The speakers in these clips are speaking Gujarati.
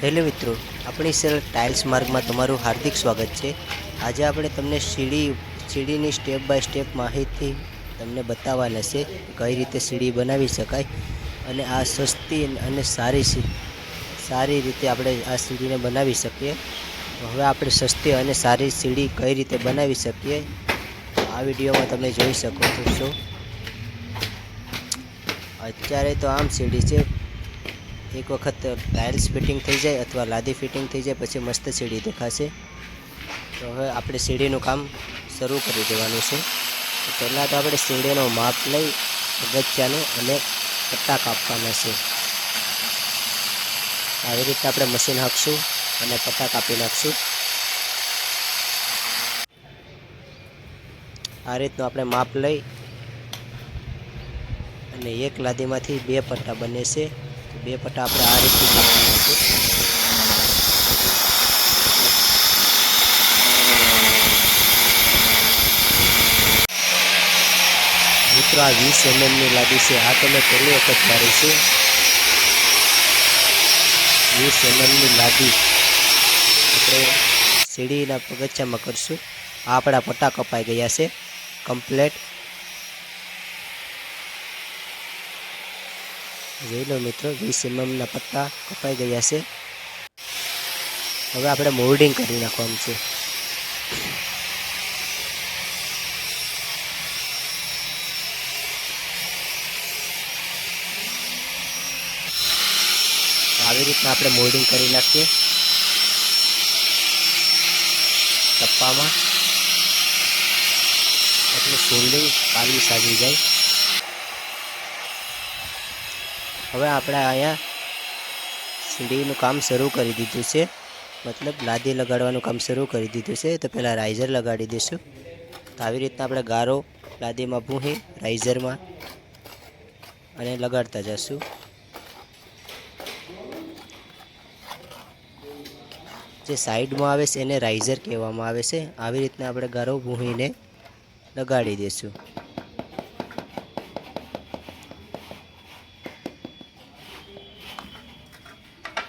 હેલો મિત્રો, આપણી સર ટાઇલ્સ માર્ગમાં તમારું હાર્દિક સ્વાગત છે. આજે આપણે તમને સીડી, સીડીની સ્ટેપ બાય સ્ટેપ માહિતી તમને બતાવવાના છે, કઈ રીતે સીડી બનાવી શકાય અને આ સસ્તી અને સારી સારી રીતે આપણે આ સીડીને બનાવી શકીએ. હવે આપણે સસ્તી અને સારી સીડી કઈ રીતે બનાવી શકીએ, આ વિડીયોમાં તમે જોઈ શકો છો. અત્યારે તો આમ સીડી છે એક વખત ટાઇલ્સ ફિટિંગ થઈ જાય અથવા લાદી ફિટિંગ થઈ જાય, પછી મસ્ત સીડી દેખાશે. તો હવે આપણે સીડીનું કામ શરૂ કરી દેવાનું છે. પહેલાં તો આપણે સીડીનો માપ લઈ અગત્યાનું અને પટ્ટા કાપવાના છે. આવી રીતે આપણે મશીન હાંકશું અને પટ્ટા કાપી નાખશું. આ રીતનું આપણે માપ લઈ અને એક લાદીમાંથી બે પટ્ટા બને છે. બે પટ્ટા આપણે આ રીતે કાપવાના છે. મિત્રો, આ વીસ એમએમની લાદી છે. આ તમે પહેલી વખત મારી છે. વીસ એમએમની લાદી આપણે સીડીના પગથિયામાં કરશું. આ આપણા પટ્ટા કપાઈ ગયા છે. કમ્પ્લેટ. જોઈ લો મિત્રો, વીસ પટ્ટા કપાઈ ગયા છે. હવે આપણે મોલ્ડિંગ કરી નાખવાનું છે. આવી રીતના આપણે મોલ્ડિંગ કરી નાખીએ. ટપ્પામાં એટલે સોલ્ડિંગ પાલિશ સાજી જાય. હવે આપણે અહીંયા સીડીનું કામ શરૂ કરી દીધું છે. મતલબ લાદી લગાડવાનું કામ શરૂ કરી દીધું છે. તો પહેલાં રાઇઝર લગાડી દઈશું. તો આવી રીતના આપણે ગારો લાદીમાં ભૂંહી રાઇઝરમાં અને લગાડતા જઈશું જે સાઈડમાં આવે છે એને રાઇઝર કહેવામાં આવે છે. આવી રીતના આપણે ગારો ભૂંહીને લગાડી દઈશું.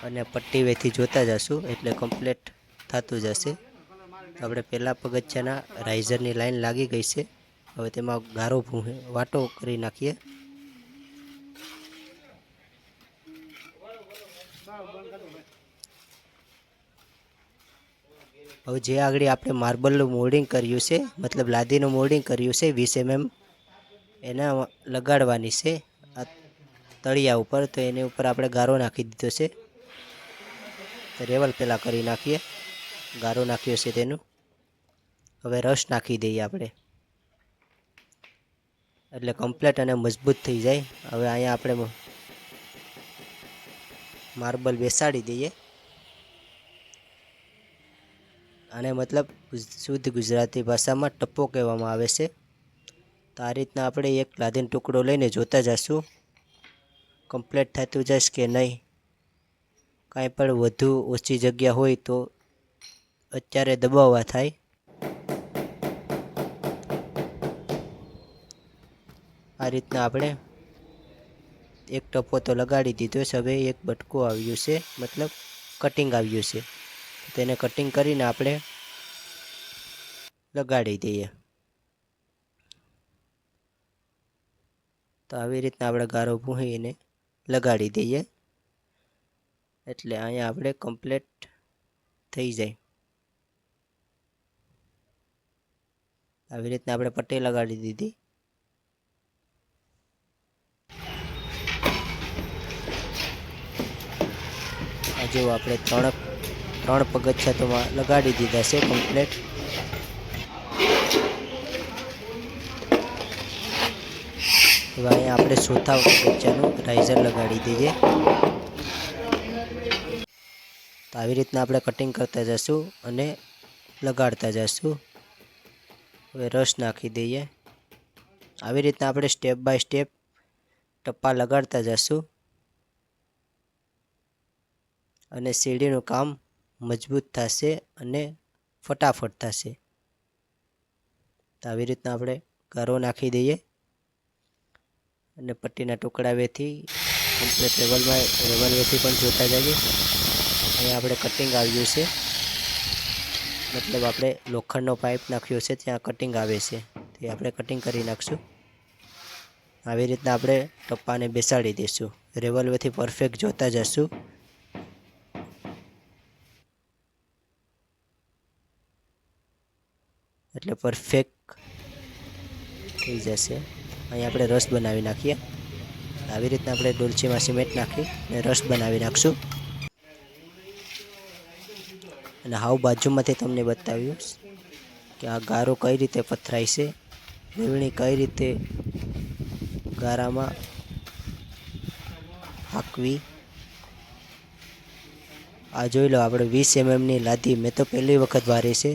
અને પટ્ટી વેથી જોતા જશું, એટલે કમ્પ્લીટ થતું જશે. આપણે પહેલાં પગથિયાના રાઇઝરની લાઈન લાગી ગઈ છે. હવે તેમાં ગારો વાટો કરી નાખીએ. હવે જે આગળ આપણે માર્બલનું મોલ્ડિંગ કર્યું છે, મતલબ લાદીનું મોલ્ડિંગ કર્યું છે, વીસ એમએમ એના લગાડવાની છે. આ તળિયા ઉપર, તો એની ઉપર આપણે ગારો નાખી દીધો છે. રેવલ પહેલાં કરી નાખીએ. ગારો નાખ્યો છે તેનું. હવે રસ નાખી દઈએ આપણે. એટલે કમ્પ્લેટ અને મજબૂત થઈ જાય. હવે અહીંયા આપણે માર્બલ બેસાડી દઈએ. આને મતલબ શુદ્ધ ગુજરાતી ભાષામાં ટપ્પો કહેવામાં આવે છે. તો આ રીતના આપણે એક લાદીન ટુકડો લઈને જોતા જશું. કમ્પ્લેટ થતું જશે કે નહીં? કાંઈ પણ વધુ ઓછી જગ્યા હોય તો અત્યારે દબાવવા થાય. આ રીતના આપણે એક ટપો તો લગાડી દીધો છે. હવે એક બટકું આવ્યું છે, મતલબ કટિંગ આવ્યું છે. તેને કટિંગ કરીને આપણે લગાડી દઈએ. તો આવી રીતના આપણે ગારો ભૂંહીને લગાડી દઈએ. એટલે અહીંયા આપણે કમ્પ્લેટ થઈ જાય. આવી રીતના આપણે પટ્ટી લગાડી દીધી. જો આપણે ત્રણ ત્રણ પગથિયા તો લગાડી દીધા છે કમ્પ્લેટ હવે અહીંયા આપણે ચોથા પગથિયાનું રાઇઝર લગાડી દઈએ. તો આવી રીતના આપણે કટિંગ કરતા જઈશું અને લગાડતા જઈશું. હવે રસ નાખી દઈએ. આવી રીતના આપણે સ્ટેપ બાય સ્ટેપ ટપ્પા લગાડતા જઈશું. અને સીડીનું કામ મજબૂત થશે અને ફટાફટ થશે. તો આવી રીતના આપણે ગારો નાખી દઈએ. અને પટ્ટીના ટુકડા વેથી કમ્પ્લેટ લેવલમાં લેવલ વેથી પણ જોતા જઈએ. અહીંયા આપણે કટિંગ આવ્યું છે. મતલબ આપણે લોખંડનો પાઇપ નાખ્યો છે, ત્યાં કટિંગ આવે છે. તે આપણે કટિંગ કરી નાખશું. આવી રીતના આપણે ટપ્પાને બેસાડી દઈશું. રેવલવેથી પરફેક્ટ જોતા જશું. એટલે પરફેક્ટ થઈ જશે. અહીં આપણે રસ બનાવી નાખીએ. આવી રીતના આપણે ડોલચીમાં સિમેન્ટ નાખી અને રસ બનાવી નાખશું. અને હાવ બાજુમાંથી તમને બતાવ્યું કે આ ગારો કઈ રીતે પથરાય છે લીવણી કઈ રીતે ગારામાં હાંકવી. આ જોઈ લો, આપણે વીસ એમએમની લાદી મેં તો પહેલી વખત વારી છે.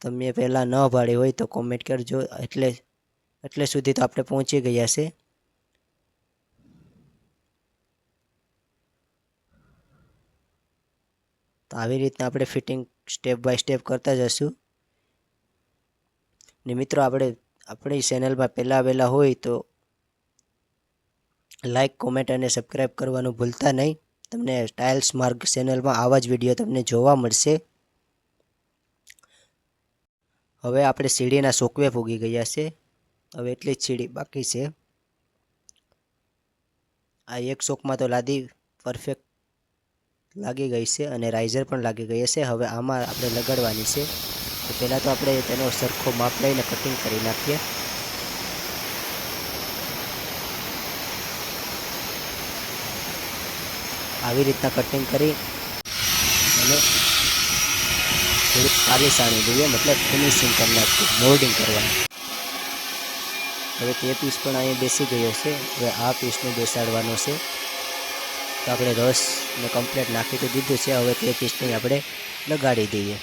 તમે પહેલાં ન ભાડી હોય તો કોમેન્ટ કરજો, એટલે એટલે સુધી તો આપણે પહોંચી ગયા છે. તો આવી રીતના આપણે ફિટિંગ સ્ટેપ બાય સ્ટેપ કરતા જશું ને મિત્રો, આપણે, આપણી ચેનલમાં પહેલાં વહેલા હોય તો લાઈક કોમેન્ટ અને સબસ્ક્રાઈબ કરવાનું ભૂલતા નહીં. તમને સ્ટાઇલ્સ માર્ગ ચેનલમાં આવા જ વીડિયો તમને જોવા મળશે. હવે આપણે સીડીના સોકવે ફૂગી ગયા છે. હવે એટલી જ સીડી બાકી છે. આ એક શોકમાં તો લાદી પરફેક્ટ લાગી ગઈ છે અને રાઇઝર પણ લાગી ગઈ છે હવે આમાં આપણે લગાડવાની છે. તો પહેલાં તો આપણે તેનો સરખો માપ લઈને કટિંગ કરી નાખીએ. આવી રીતના કટિંગ કરી અને થોડીક કાલી સાણી દઈએ. મતલબ ફિનિશિંગ કરી નાખીએ મોલ્ડિંગ કરવાનું. હવે તે પીસ પણ અહીંયા બેસી ગયો છે. હવે આ પીસને બેસાડવાનો છે. તો આપણે રસને કમ્પ્લેટ નાખી તો દીધું છે. હવે તે પીસને આપણે લગાડી દઈએ.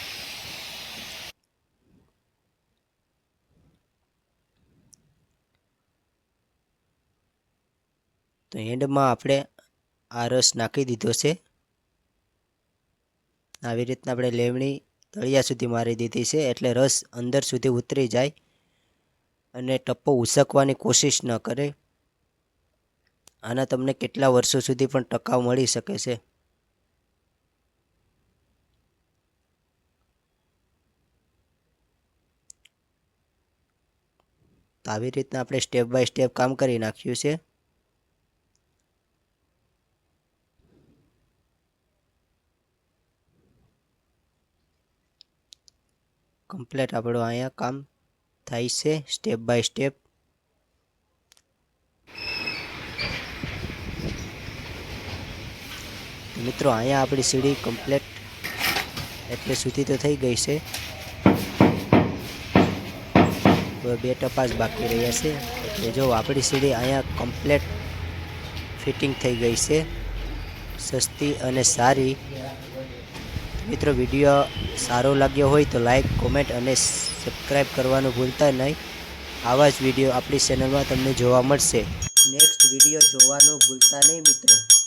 તો એન્ડમાં આપણે આ રસ નાખી દીધો છે. આવી રીતના આપણે લેવણી તળિયા સુધી મારી દીધી છે. એટલે રસ અંદર સુધી ઉતરી જાય અને ટપ્પો ઉસકવાની કોશિશ ન કરે. આના તમને કેટલા વર્ષો સુધી પણ ટકાવ મળી શકે છે? તો આવી રીતના આપણે સ્ટેપ બાય સ્ટેપ કામ કરી નાખ્યું છે. કમ્પ્લેટ આપણું અહીંયા કામ થાય છે સ્ટેપ બાય સ્ટેપ મિત્રો, અહીંયા આપણી સીડી કમ્પ્લેટ એટલે સુધી તો થઈ ગઈ છે. બે ટપાસ બાકી રહ્યા છે. એટલે જો આપણી સીડી અહીંયા કમ્પ્લેટ ફિટિંગ થઈ ગઈ છે. સસ્તી અને સારી. મિત્રો, વીડિયો સારો લાગ્યો હોય તો લાઈક કોમેન્ટ અને સબસ્ક્રાઈબ કરવાનું ભૂલતા નહીં. આવા જ વીડિયો આપણી ચેનલમાં તમને જોવા મળશે. નેક્સ્ટ વીડિયો જોવાનું ભૂલતા નહીં, મિત્રો.